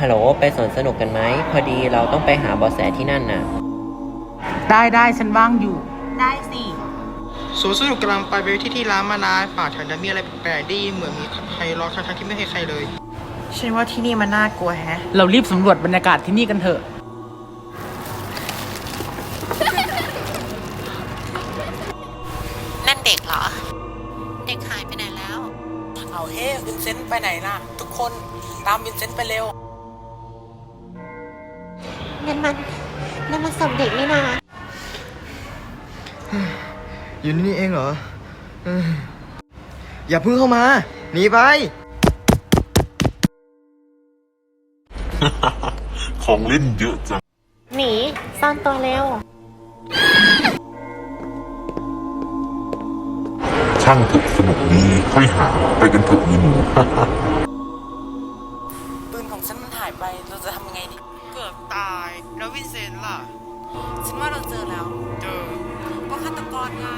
ฮัลโหล ไปสวนสนุกกันไหม พอดีเราต้องไปหาเบาะแสที่นั่นน่ะ ได้ได้ฉันว่างอยู่ ได้สิ สวนสนุกกำลังไปไปที่ที่ร้านมานานป่าแถวนั้นมีอะไรแปลกๆดีเหมือนมีใครรอทั้งๆที่ไม่ให้ใครเลย ฉันว่าที่นี่มันน่ากลัวแฮะ เรารีบสำรวจบรรยากาศที่นี่กันเถอะ นั่นเด็กเหรอ เด็กหายไปไหนแล้ว เอาเฮ้วินเซนต์ไปไหนล่ะ ทุกคนตามวินเซนต์ไปเร็ว นั่นมันนั่นมันศพเด็กนี่นาอยู่นี่นี่เองเหรอเอ้ยอย่าเพิ่งเข้ามาหนีไป ของเล่นเยอะจัง หนีซ่อนตัวเร็ว ช่างเถอะสนุกดีค่อยหาไปกันเถอะยีหนู วินเซนต์ล่ะ ฉันว่าเราเจอแล้ว เจอ ก็ฆาตกรไง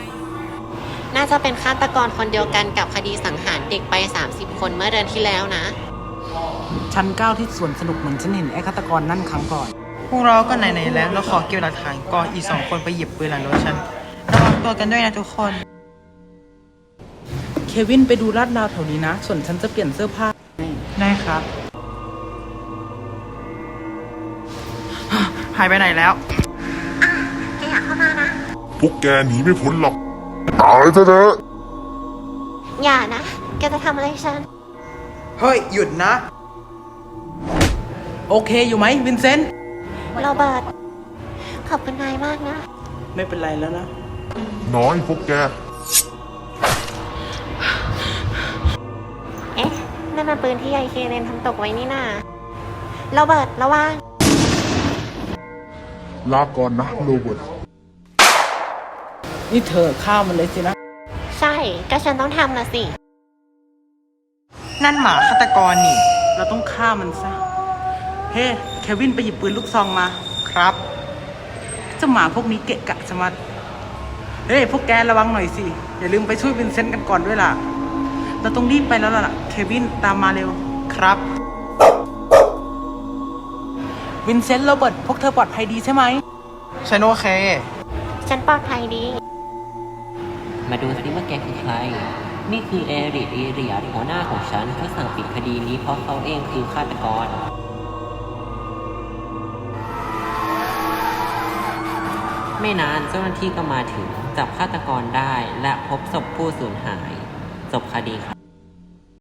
น่าจะเป็นฆาตกรคนเดียวกันกับคดีสังหารเด็กไป 30 คนเมื่อเดือนที่แล้วนะ ชั้นเก้าที่สวนสนุกเหมือนฉันเห็นไอ้ฆาตกรนั่นครั้งก่อน พวกเราก็ไหนๆแล้ว เราขอเก็บหลักฐานก่อนอีกสองคนไปหยิบปืนหลังรถฉันระวังตัวกันด้วยนะทุกคน เควินไปดูลาดราวแถวนี้นะ ส่วนฉันจะเปลี่ยนเสื้อผ้า ได้ครับ หายไปไหนแล้วพวกแกหนีไม่พ้นหรอก ตายซะเถอะอย่านะ แกจะทำอะไรฉัน เฮ้ย หยุดนะ โอเคอยู่ไหมวินเซนต์โรเบิร์ตขอบคุณนายมากนะ ไม่เป็นไรแล้วนะ น้อยพวกแก เอ๊ะนั่นมันปืนที่ยายเคเรนทำตกไว้นี่นาโรเบิร์ตระวัง ลาก่อนนะโรเบิร์ตนี่เธอฆ่ามันเลยสินะ ใช่ ก็ฉันต้องทำนะสิ นั่นหมาฆาตกรนี่ เราต้องฆ่ามันซะ เฮ้เควินไปหยิบปืนลูกซองมาครับ เจ้าหมาพวกนี้เกะกะชะมัดเฮ้ยพวกแกระวังหน่อยสิ อย่าลืมไปช่วยวินเซนต์กันก่อนด้วยล่ะ เราต้องรีบไปแล้วล่ะ เควินตามมาเร็วครับ วินเซนต์โรเบิร์ตพวกเธอปลอดภัยดีใช่ไหม ฉันโอเค ฉันปลอดภัยดี มาดูซิว่าแกคือใคร นี่คือเอริกเอเรียหัวหน้าของฉันที่สั่งปิดคดีนี้เพราะเขาเองคือฆาตกร ไม่นานเจ้าหน้าที่ก็มาถึงจับฆาตกรได้และพบศพผู้สูญหายจบคดีครับ